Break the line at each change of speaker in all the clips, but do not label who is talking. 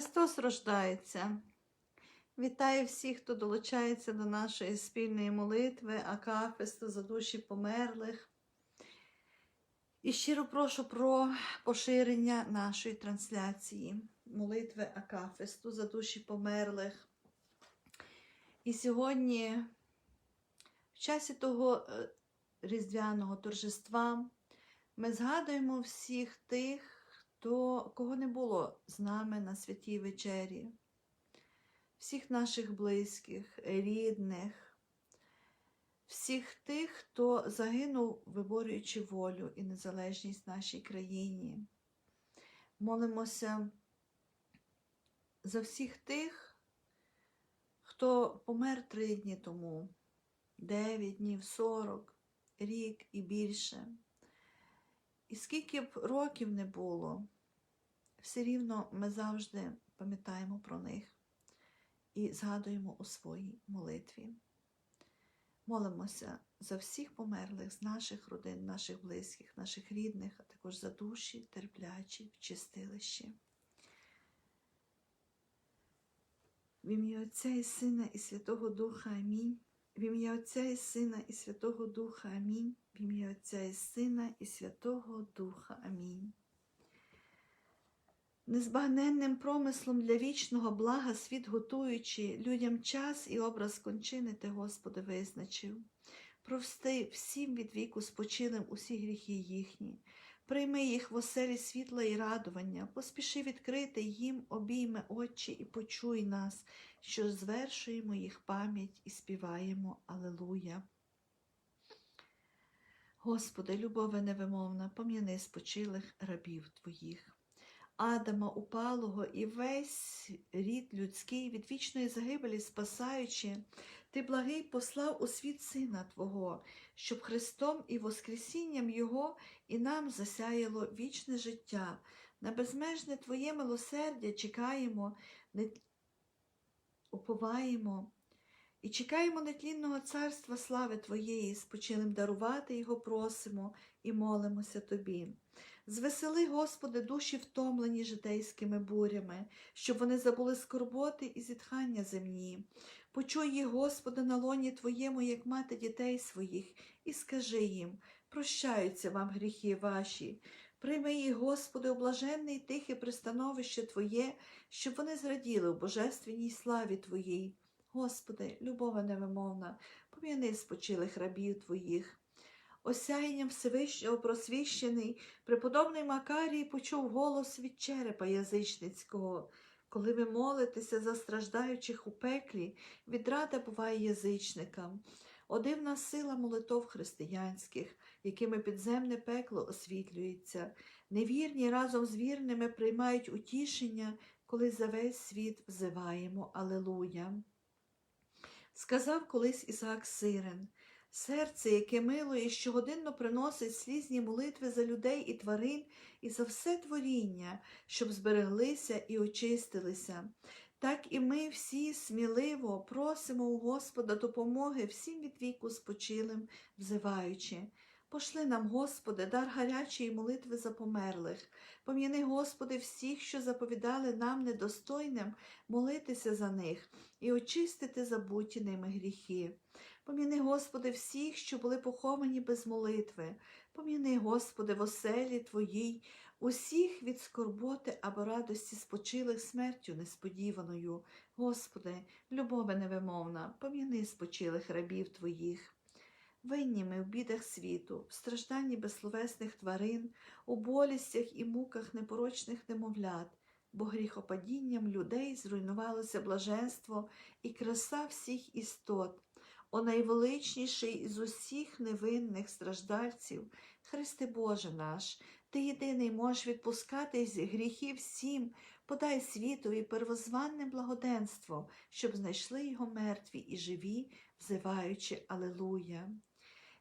Христос рождається. Вітаю всіх, хто долучається до нашої спільної молитви, Акафисту за душі померлих. І щиро прошу про поширення нашої трансляції, молитви Акафисту за душі померлих. І сьогодні, в часі того е, різдвяного торжества, ми згадуємо всіх тих, хто, кого не було з нами на святій вечері, всіх наших близьких, рідних, всіх тих, хто загинув, виборюючи волю і незалежність нашій країні. Молимося за всіх тих, хто помер три дні тому, дев'ять днів, сорок, рік і більше. І скільки б років не було, все рівно ми завжди пам'ятаємо про них і згадуємо у своїй молитві. Молимося за всіх померлих з наших родин, наших близьких, наших рідних, а також за душі, терплячі в чистилищі. В ім'я Отця і Сина і Святого Духа Амінь. В ім'я Отця і Сина і Святого Духа Амінь. В ім'я Отця і Сина і Святого Духа Амінь. Незбагненним промислом для вічного блага світ готуючи, людям час і образ кончини ти, Господи, визначив. Прости всім від віку спочилим усі гріхи їхні, прийми їх в оселі світла і радування, поспіши відкрити їм обійми очі і почуй нас, що звершуємо їх пам'ять і співаємо Алелуя. Господи, любове невимовна, пом'яни спочилих рабів Твоїх. Адама упалого і весь рід людський від вічної загибелі спасаючи, ти благий послав у світ Сина Твого, щоб Христом і Воскресінням Його і нам засяяло вічне життя. На безмежне Твоє милосердя чекаємо, не уповаємо і чекаємо нетлінного царства слави Твоєї, спочилим дарувати Його просимо і молимося Тобі. Звесели, Господи, душі втомлені житейськими бурями, щоб вони забули скорботи і зітхання земні. Почуй їх, Господи, на лоні Твоєму, як мати дітей своїх, і скажи їм, прощаються вам гріхи ваші. Прийми їх, Господи, у блаженне і тихе пристановище Твоє, щоб вони зраділи в божественній славі Твоїй. Господи, любова невимовна, пом'яни спочилих рабів Твоїх. Осяянням Всевишнього просвіщений, преподобний Макарій почув голос від черепа язичницького. Коли ви молитеся за страждаючих у пеклі, відрада буває язичникам. О дивна сила молитов християнських, якими підземне пекло освітлюється. Невірні разом з вірними приймають утішення, коли за весь світ взиваємо Алелуя. Сказав колись Ісаак Сирен. Серце, яке милує, щогодинно приносить слізні молитви за людей і тварин і за все творіння, щоб збереглися і очистилися. Так і ми всі сміливо просимо у Господа допомоги всім від віку спочилим, взиваючи. Пошли нам, Господи, дар гарячої молитви за померлих. Пом'яни, Господи, всіх, що заповідали нам недостойним молитися за них і очистити забуті ними гріхи. Пом'яни, Господи, всіх, що були поховані без молитви. Пом'яни, Господи, в оселі Твоїй, усіх від скорботи або радості спочилих смертю несподіваною. Господи, любове невимовна, пом'яни спочилих рабів Твоїх. Винні ми в бідах світу, в стражданні безсловесних тварин, у болістях і муках непорочних немовлят, бо гріхопадінням людей зруйнувалося блаженство і краса всіх істот. О найвеличніший з усіх невинних страждальців, Христе Боже наш, Ти єдиний можеш відпускати з гріхів всім, подай світові первозванне благоденство, щоб знайшли його мертві і живі, взиваючи Алелуя.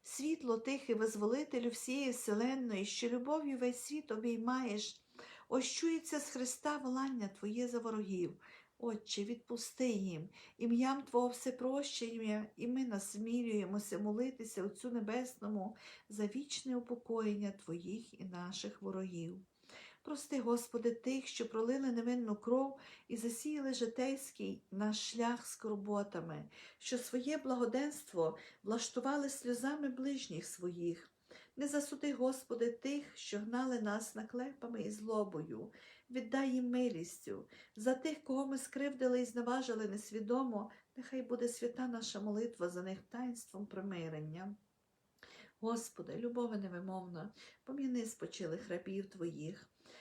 Світло тихе, визволителю всієї вселенної, що любов'ю весь світ обіймаєш, ощується з Христа волання Твоє за ворогів. Отче, відпусти їм, ім'ям Твого всепрощення, і ми насмілюємося молитися Отцю Небесному за вічне упокоєння Твоїх і наших ворогів. Прости, Господи, тих, що пролили невинну кров і засіяли житейський наш шлях з скорботами, що своє благоденство влаштували сльозами ближніх своїх. Не засуди, Господи, тих, що гнали нас наклепами і злобою, віддай їм милістю. За тих, кого ми скривдили і зневажили несвідомо, нехай буде свята наша молитва за них таїнством примирення. Господи, любове невимовна, пом'яни спочилих рабів Твоїх.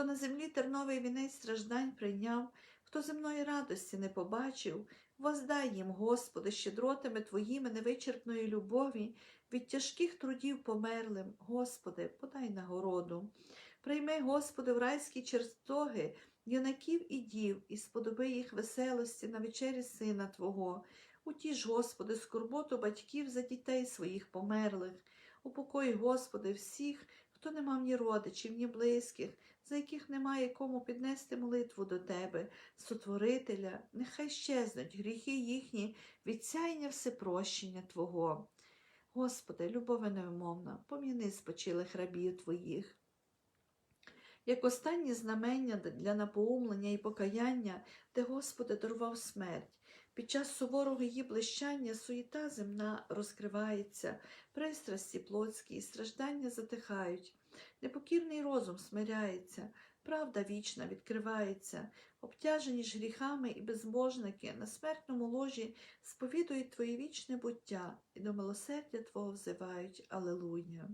хто на землі терновий вінець страждань прийняв, хто земної радості не побачив, воздай їм, Господи, щедротами Твоїми невичерпної любові, від тяжких трудів померлим, Господи, подай нагороду. Прийми, Господи, в райські чертоги юнаків і дів, і сподоби їх веселості на вечері Сина Твого. Утіж, Господи, скорботу батьків за дітей своїх померлих. Упокой, Господи, всіх, хто не мав ні родичів, ні близьких, за яких немає кому піднести молитву до Тебе, Сотворителя, нехай щезнуть гріхи їхні від всепрощення Твого. Господи, любове невимовна, пом'яни спочилих рабів Твоїх. Як останні знамення для напоумлення і покаяння, Ти, Господи, дарував смерть. Під час суворого її блищання суєта земна розкривається, пристрасті плотські і страждання затихають, непокірний розум смиряється, правда вічна відкривається, обтяжені ж гріхами і безбожники на смертному ложі сповідують Твоє вічне буття і до милосердя Твого взивають Алелуя.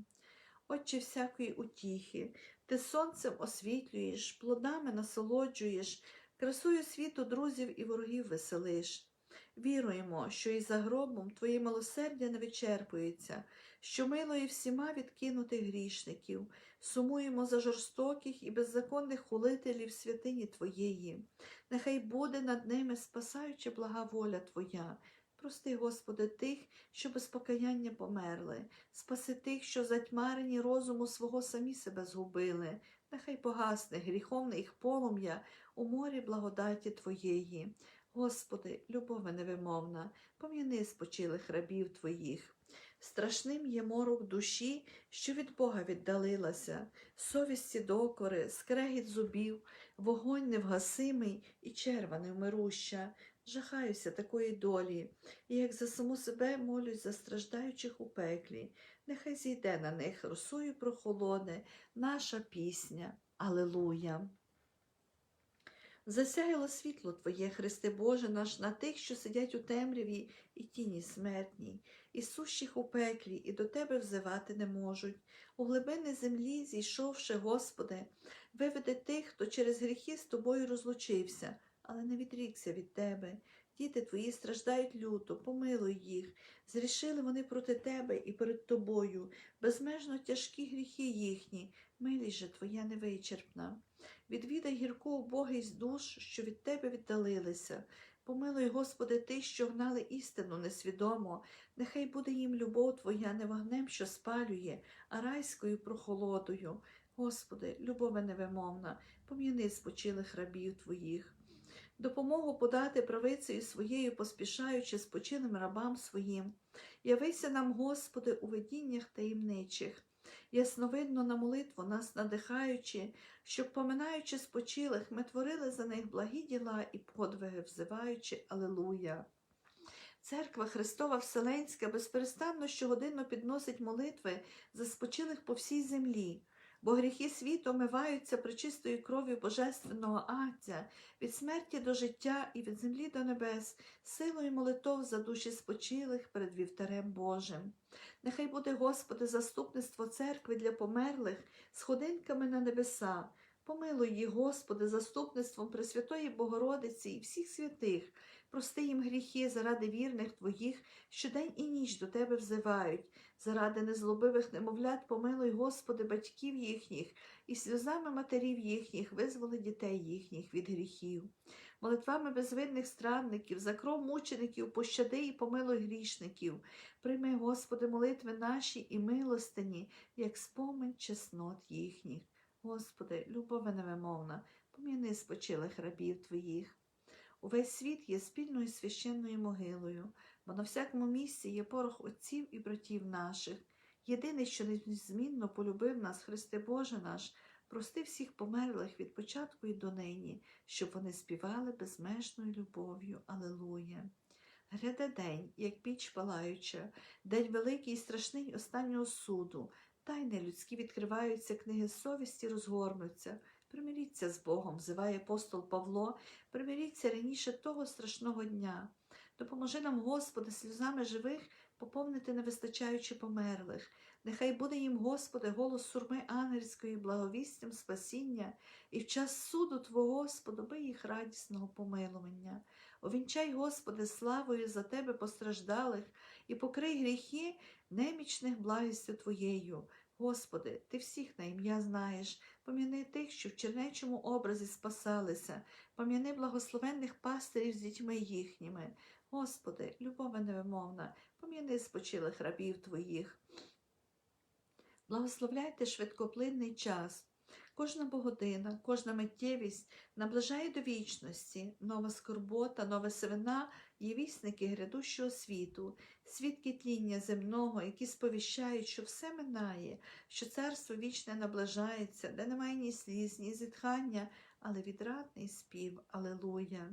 Отче всякої утіхи, ти сонцем освітлюєш, плодами насолоджуєш, красою світу друзів і ворогів веселиш. Віруємо, що і за гробом Твоє милосердя не вичерпується, що милої всіма відкинутих грішників, сумуємо за жорстоких і беззаконних хулителів святині Твоєї. Нехай буде над ними спасаюча блага воля Твоя. Прости, Господи, тих, що без покаяння померли, спаси тих, що затьмарені розуму свого самі себе згубили. Нехай погасне гріховне їх полум'я у морі благодаті Твоєї. Господи, любове невимовна, пом'яни спочилих рабів Твоїх. Страшним є морок душі, що від Бога віддалилася, совісті докори, скрегіт зубів, вогонь невгасимий і черва невмируща. Жахаюся такої долі, і як за саму себе молюсь за страждаючих у пеклі. Нехай зійде на них росою прохолоне наша пісня. Алелуя. Засяяло світло Твоє, Христе Боже наш, на тих, що сидять у темряві і тіні смертній, і сущих у пеклі, і до Тебе взивати не можуть. У глибини землі, зійшовши, Господи, виведи тих, хто через гріхи з Тобою розлучився, але не відрікся від Тебе. Діти Твої страждають люто, помилуй їх. Зрішили вони проти Тебе і перед Тобою, безмежно тяжкі гріхи їхні, милість же Твоя невичерпна. Відвідай гірку убогість душ, що від Тебе віддалилися. Помилуй, Господи, тих, що гнали істину несвідомо, нехай буде їм любов Твоя не вогнем, що спалює, а райською прохолодою. Господи, любове невимовна, пом'яни спочилих рабів Твоїх. Допомогу подати правицею своєю, поспішаючи спочилим рабам своїм. Явися нам, Господи, у видіннях таємничих, ясновидно на молитву нас надихаючи, щоб, поминаючи спочилих, ми творили за них благі діла і подвиги, взиваючи Алелуя. Церква Христова Вселенська безперестанно щогодинно підносить молитви за спочилих по всій землі, бо гріхи світу омиваються причистою кров'ю Божественного Агця, від смерті до життя і від землі до небес, силою молитов за душі спочилих перед вівтарем Божим. Нехай буде, Господи, заступництво церкви для померлих сходинками на небеса. Помилуй їх, Господи, заступництвом Пресвятої Богородиці і всіх святих. Прости їм гріхи заради вірних твоїх, що день і ніч до тебе взивають. Заради незлобивих немовлят помилуй, Господи, батьків їхніх, і сльозами матерів їхніх визволи дітей їхніх від гріхів. Молитвами безвинних странників, за кров мучеників, пощади і помилуй грішників. Прийми, Господи, молитви наші і милостині, як спомин чеснот їхніх. Господи, любове невимовна, поміни спочилих рабів Твоїх. Увесь світ є спільною священною могилою, бо на всякому місці є порох отців і братів наших. Єдиний, що незмінно полюбив нас, Христе Боже наш, прости всіх померлих від початку і до нині, щоб вони співали безмежною любов'ю. Алелуя. Гряде день, як піч палаюча, день великий і страшний останнього суду. Тайни людські відкриваються, книги совісті розгорнуться. Примиріться з Богом, взиває апостол Павло, примиріться раніше того страшного дня. Допоможи нам, Господи, сльозами живих поповнити невистачаючи померлих. Нехай буде їм, Господи, голос сурми ангельської, благовістям спасіння, і в час суду Твого, сподоби їх радісного помилування. Овінчай, Господи, славою за Тебе постраждалих і покрий гріхи немічних благістю Твоєю. Господи, Ти всіх на ім'я знаєш, поміни тих, що в чернечому образі спасалися, поміни благословенних пастирів з дітьми їхніми. Господи, любове невимовна, поміни спочилих рабів Твоїх. Благословляйте швидкоплинний час. Кожна богодина, кожна миттєвість наближає до вічності, нова скорбота, нова сивина є вісники грядущого світу, свідки тління земного, які сповіщають, що все минає, що царство вічне наближається, де немає ні сліз, ні зітхання, але відрадний спів. Алелуя.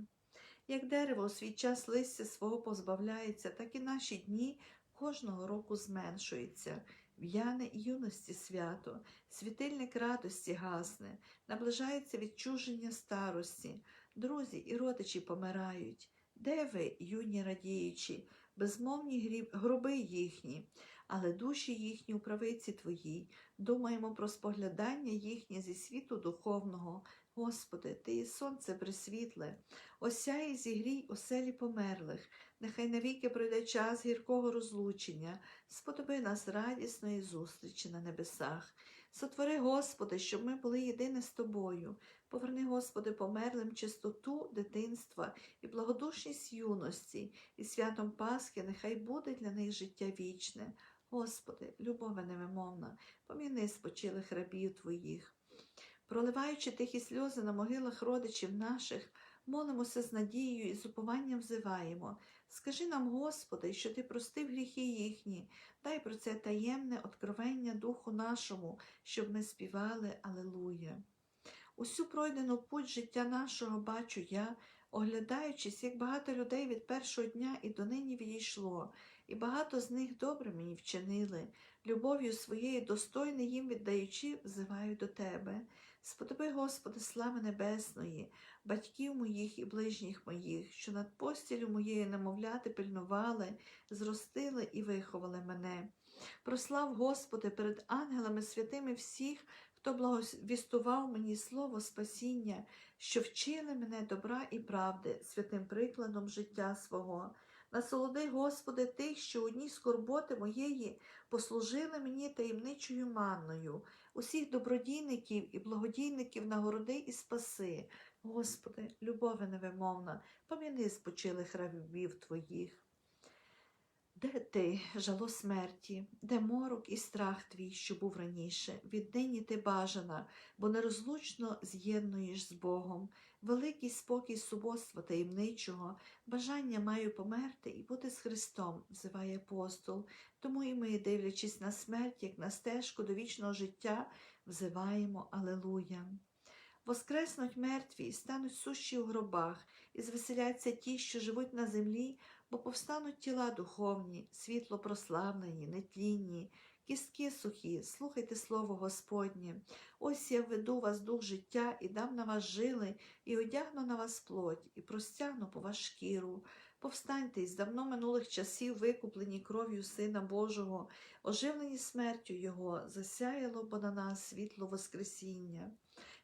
Як дерево у свій час листя свого позбавляється, так і наші дні кожного року зменшуються. В'яне і юності свято, світильник радості гасне, наближається відчуження старості, друзі і родичі помирають. Де ви, юні радіючі, безмовні гроби їхні, але душі їхні у правиці твоїй, думаємо про споглядання їхнє зі світу духовного. Господи, Ти є сонце присвітле, осяй і зігрій оселі померлих, нехай навіки пройде час гіркого розлучення, сподоби нас радісної зустрічі на небесах. Сотвори, Господи, щоб ми були єдині з Тобою. Поверни, Господи, померлим чистоту дитинства і благодушність юності, і святом Пасхи нехай буде для них життя вічне. Господи, любове невимовна, поміни спочилих рабів Твоїх. Проливаючи тихі сльози на могилах родичів наших, молимося з надією і з упованням взиваємо. Скажи нам, Господи, що Ти простив гріхи їхні, дай про це таємне откровення Духу нашому, щоб ми співали Алелуя. Усю пройдену путь життя нашого бачу я, оглядаючись, як багато людей від першого дня і донині відійшло, і багато з них добре мені вчинили, любов'ю своєю достойне їм віддаючи, взиваю до Тебе. Сподоби, Господи, слави небесної, батьків моїх і ближніх моїх, що над постілю моєю немовляти пильнували, зростили і виховали мене. Прослав, Господи, перед ангелами святими всіх, хто благовістував мені слово спасіння, що вчили мене добра і правди святим прикладом життя свого. Насолоди, Господи, тих, що у дні скорботи моєї послужили мені таємничою манною, усіх добродійників і благодійників нагороди і спаси. Господи, любові невимовна, поміни спочилих рабів Твоїх. Де ти, жало смерті, де морок і страх твій, що був раніше, віднині ти бажана, бо нерозлучно з'єднуєш з Богом, великий спокій субоства таємничого, бажання маю померти і бути з Христом, взиває апостол. Тому і ми, дивлячись на смерть, як на стежку до вічного життя, взиваємо Алелуя. Воскреснуть мертві, і стануть сущі у гробах, і звеселяться ті, що живуть на землі, бо повстануть тіла духовні, світло прославлені, нетлінні, кістки сухі, слухайте слово Господнє. Ось я веду вас дух життя і дам на вас жили, і одягну на вас плоть, і простягну по вас шкіру. Повстаньте із давно минулих часів, викуплені кров'ю Сина Божого, оживлені смертю Його, засяяло бо на нас світло Воскресіння.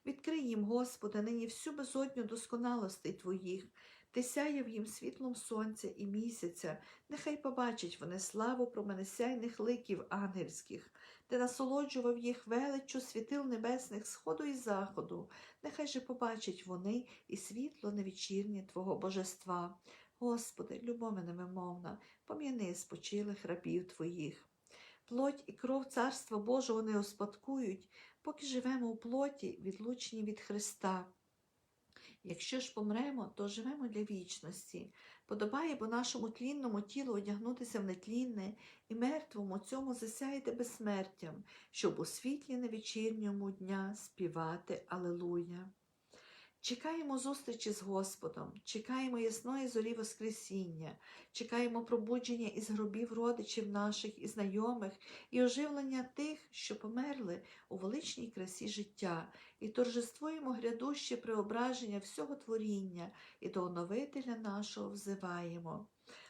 Відкрий їм, Господи, нині всю безодню досконалостей Твоїх, Ти сяяв їм світлом сонця і місяця, нехай побачать вони славу променесяйних ликів ангельських. Ти насолоджував їх величчю світил небесних сходу і заходу, нехай же побачать вони і світло невечірнє Твого божества. Господи, любови невимовна, пом'яни спочилих рабів Твоїх. Плоть і кров Царства Божого не успадкують, поки живемо у плоті, відлучені від Христа. Якщо ж помремо, то живемо для вічності. Подобає бо нашому тлінному тілу одягнутися в нетлінне і мертвому цьому засяяти безсмертям, щоб у світлі невечірньому дня співати Алелуя. Чекаємо зустрічі з Господом, чекаємо ясної зорі Воскресіння, чекаємо пробудження із гробів родичів наших і знайомих, і оживлення тих, що померли у величній красі життя, і торжествуємо грядуще преображення всього творіння, і до оновителя нашого взиваємо.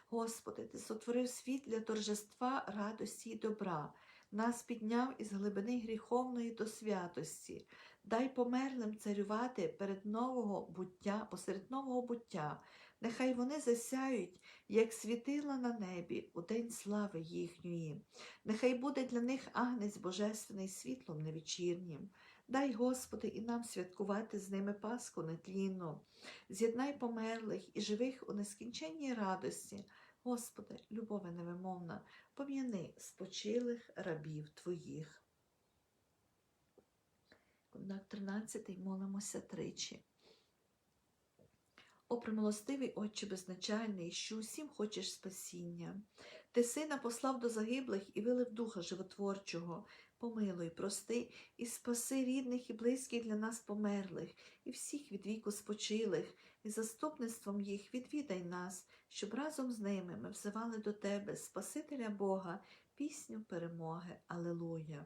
Господи, Ти сотворив світ для торжества радості і добра, нас підняв із глибини гріховної до святості. Дай померлим царювати перед нового буття, посеред нового буття. Нехай вони засяють, як світила на небі у день слави їхньої. Нехай буде для них агнець божественний світлом невечірнім. Дай, Господи, і нам святкувати з ними Пасху нетлінну. З'єднай померлих і живих у нескінченній радості. Господи, любове невимовна, пом'яни спочилих рабів Твоїх. Знак 13 молимося тричі. О, примилостивий Отче безначальний, що усім хочеш спасіння. Ти сина послав до загиблих і вилив духа животворчого. Помилуй, прости і спаси рідних і близьких для нас померлих, і всіх від віку спочилих, і заступництвом їх відвідай нас, щоб разом з ними ми взивали до Тебе, Спасителя Бога, пісню перемоги. Алелуя.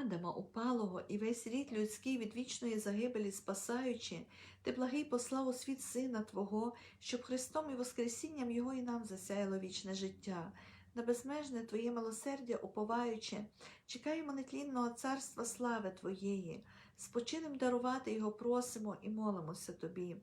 Адама упалого і весь рід людський від вічної загибелі спасаючи, ти благий послав у світ Сина Твого, щоб Христом і Воскресінням Його і нам засяяло вічне життя. На безмежне Твоє милосердя уповаючи, чекаємо нетлінного царства слави Твоєї, спочинем дарувати Його просимо і молимося Тобі.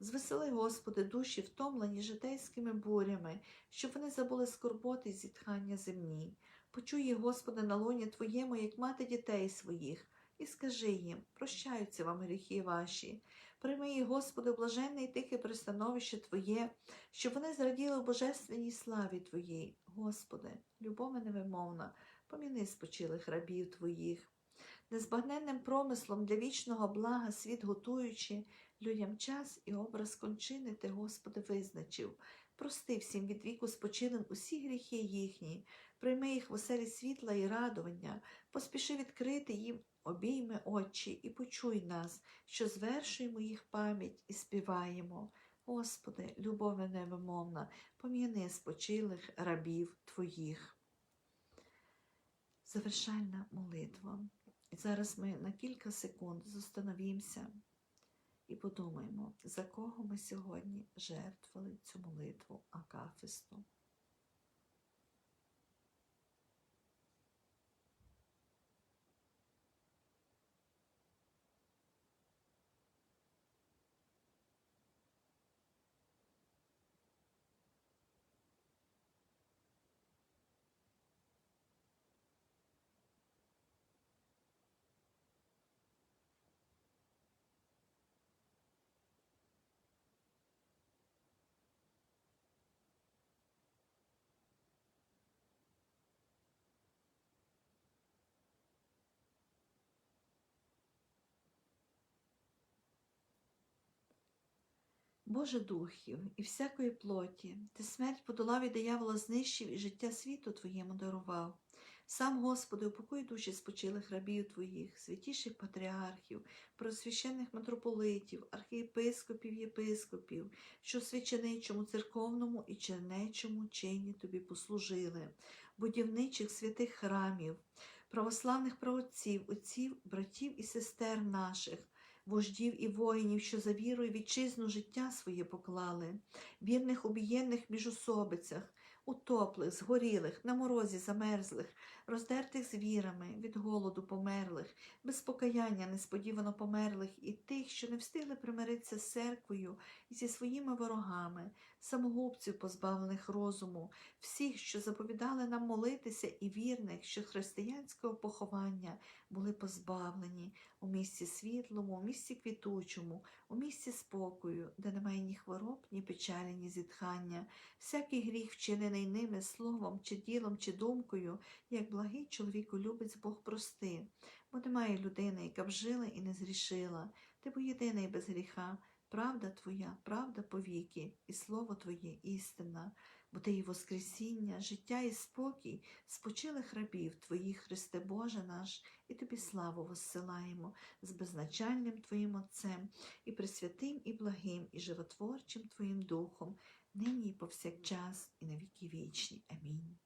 Звесели, Господи, душі, втомлені житейськими бурями, щоб вони забули скорботи й зітхання земні. Почуй Господи, на лоні Твоєму, як мати дітей своїх, і скажи їм, прощаються вам гріхи ваші. Прийми їх, Господи, блаженне і тихе пристановище Твоє, щоб вони зраділи в божественній славі Твоїй. Господи, любови невимовна, поміни спочилих рабів Твоїх. Незбагненним промислом для вічного блага світ готуючи, людям час і образ кончини Ти, Господи, визначив. Прости всім від віку спочилим усі гріхи їхні, прийми їх в оселі світла і радування, поспіши відкрити їм обійми очі і почуй нас, що звершуємо їх пам'ять і співаємо. Господи, любове невимовна, пом'яни спочилих рабів Твоїх. Завершальна молитва. І зараз ми на кілька секунд зостановімося і подумаємо, за кого ми сьогодні жертвували цю молитву Акафисту. Боже духів і всякої плоті, ти смерть подолав і диявола знищив і життя світу Твоєму дарував. Сам, Господи, упокой душі спочилих рабів Твоїх, святіших патріархів, просвящених митрополитів, архієпископів, єпископів, що в священичому, церковному і чернечому чині Тобі послужили, будівничих святих храмів, православних праотців, отців, братів і сестер наших, вождів і воїнів, що за вірою вітчизну життя своє поклали, вірних обієнних міжособицях, утоплих, згорілих, на морозі замерзлих, роздертих звірами, від голоду померлих, без покаяння несподівано померлих, і тих, що не встигли примиритися з церквою і зі своїми ворогами, самогубців, позбавлених розуму, всіх, що заповідали нам молитися, і вірних, що християнського поховання були позбавлені у місці світлому, у місці квітучому, у місці спокою, де немає ні хвороб, ні печалі, ні зітхання, всякий гріх, вчинений ними словом, чи ділом, чи думкою, як благий чоловіку любець Бог прости, бо немає людини, яка б жила і не зрішила. Ти бо єдиний без гріха, правда Твоя, правда повіки, і слово Твоє істина, бо і Воскресіння, життя і спокій спочилих рабів Твоїх, Христе Боже наш, і Тобі славу воссилаємо з безначальним Твоїм Отцем, і пресвятим, і благим, і животворчим Твоїм Духом, нині і повсякчас, і на віки вічні. Амінь.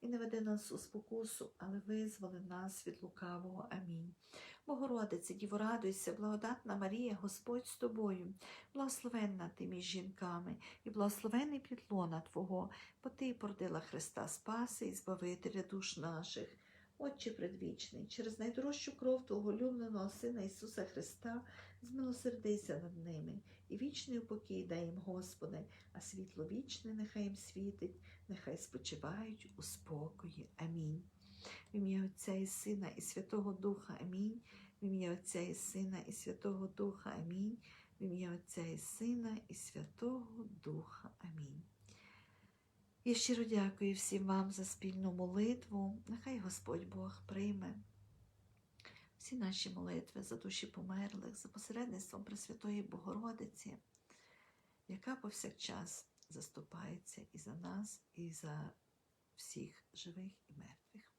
і не веди нас у спокусу, але визволи нас від лукавого. Амінь. Богородице, Діво, радуйся, благодатна Марія, Господь з тобою, благословенна ти між жінками, і благословений підлона Твого, бо Ти породила Христа Спаси і Збавителя душ наших. Отче предвічний, через найдорожчу кров Твого улюбленого Сина Ісуса Христа, змилосердися над ними, і вічний упокій дай їм, Господи, а світло вічне нехай їм світить, нехай спочивають у спокої. Амінь. В ім'я Отця і Сина і Святого Духа. Амінь. В ім'я Отця і Сина і Святого Духа. Амінь. В ім'я Отця і Сина і Святого Духа. Амінь. Я щиро дякую всім вам за спільну молитву. Нехай Господь Бог прийме всі наші молитви за душі померлих, за посередництвом Пресвятої Богородиці, яка повсякчас заступається і за нас, і за всіх живих і мертвих.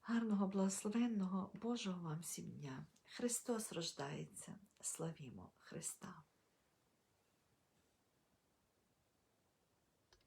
Гарного, благословенного Божого вам всім дня! Христос рождається! Славімо Христа!